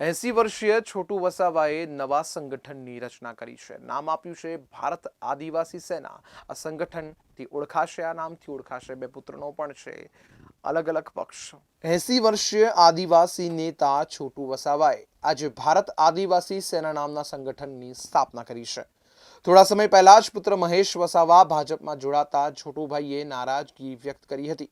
એસી વર્ષીય છોટુ વસાવાએ નવા સંગઠનની રચના કરી છે. નામ આપ્યું છે ભારત આદિવાસી સેના. આ સંગઠનથી ઓળખાશે, આ નામથી ઓળખાશે બે પુત્રનો પણ છે. અલગ અલગ પક્ષ. એસી વર્ષીય આદિવાસી નેતા છોટુ વસાવાએ આજે ભારત આદિવાસી સેના નામના સંગઠનની સ્થાપના કરી છે. થોડા સમય પહેલા જ પુત્ર મહેશ વસાવા ભાજપમાં જોડાતા છોટુભાઈએ નારાજગી વ્યક્ત કરી હતી.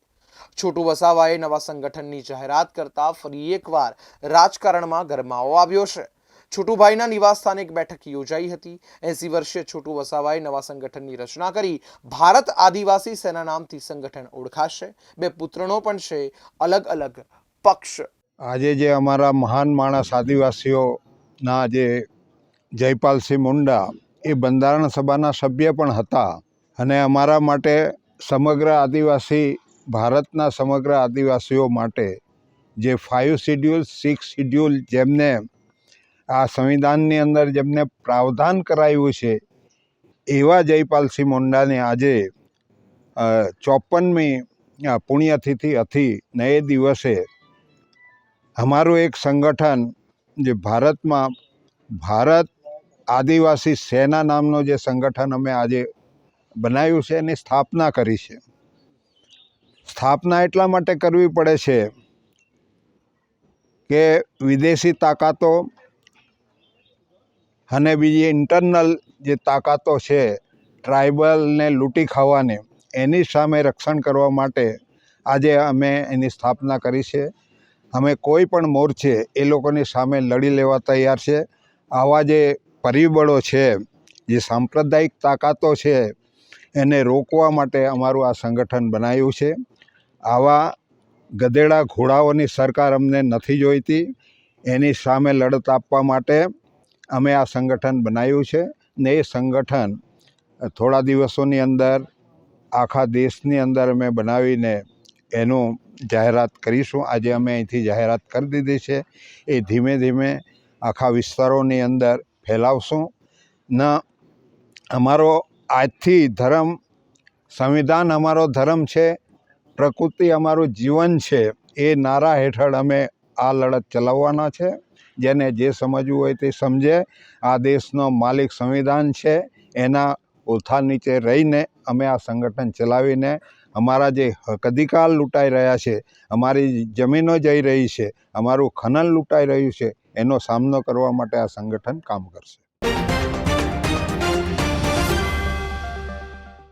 છોટુ વસાવાએ નવા સંગઠનની જાહેરાત કરતા ફરી એકવાર રાજકારણમાં ગરમાવો આવ્યો છે. છોટુભાઈના નિવાસસ્થાને એક બેઠક યોજાઈ હતી. એસી વર્ષે છોટુ વસાવાએ નવા સંગઠનની રચના કરી ભારત આદિવાસી સેના નામથી સંગઠન ઓળખાશે. બે પુત્રનો પણ છે અલગ અલગ પક્ષ. આજે જે અમારા મહાન માણસ આદિવાસીઓના જે જયપાલસિંહ મુંડા એ બંધારણ સભાના સભ્ય પણ હતા અને અમારા માટે સમગ્ર આદિવાસી ભારતના સમગ્ર આદિવાસીઓ માટે જે ફાઇવ શિડ્યુલ સિક્સ શિડ્યુલ જેમને આ સંવિધાનની અંદર જેમને પ્રાવધાન કરાયું છે, એવા જયપાલસિંહ મુંડાને આજે ચોપનમી પુણ્યતિથિ હતી ને એ દિવસે અમારું એક સંગઠન જે ભારતમાં, ભારત આદિવાસી સેના નામનું જે સંગઠન અમે આજે બનાવ્યું છે, એની સ્થાપના કરી છે. સ્થાપના એટલા માટે કરવી પડે છે કે વિદેશી તાકાતો અને બીજી ઇન્ટરનલ જે તાકાતો છે ટ્રાઇબલને લૂંટી ખાવાને, એની સામે રક્ષણ કરવા માટે આજે અમે એની સ્થાપના કરી છે. અમે કોઈ પણ મોરચે એ લોકોની સામે લડી લેવા તૈયાર છે. આવા જે પરિબળો છે, જે સાંપ્રદાયિક તાકાતો છે, એને રોકવા માટે અમારું આ સંગઠન બનાવ્યું છે. આવા ગધેડા ઘોડાઓની સરકાર અમને નથી જોઈતી. એની સામે લડત આપવા માટે અમે આ સંગઠન બનાવ્યું છે ને એ સંગઠન થોડા દિવસોની અંદર આખા દેશની અંદર અમે બનાવીને એનું જાહેરાત કરીશું. આજે અમે અહીંથી જાહેરાત કરી દીધી છે. એ ધીમે ધીમે આખા વિસ્તારોની અંદર ફેલાવશું. ન અમારો આજથી ધર્મ, સંવિધાન અમારો ધર્મ છે. પ્રકૃતિ અમારું જીવન છે એ નારા હેઠળ અમે આ લડત ચલાવવાના છે. જેને જે સમજવું હોય તે સમજે. આ દેશનો માલિક સંવિધાન છે. એના ઓથા નીચે રહીને અમે આ સંગઠન ચલાવીને અમારા જે હક અધિકાર લૂંટાઈ રહ્યા છે, અમારી જમીનો જઈ રહી છે, અમારું ખનન લૂંટાઈ રહ્યું છે, એનો સામનો કરવા માટે આ સંગઠન કામ કરશે.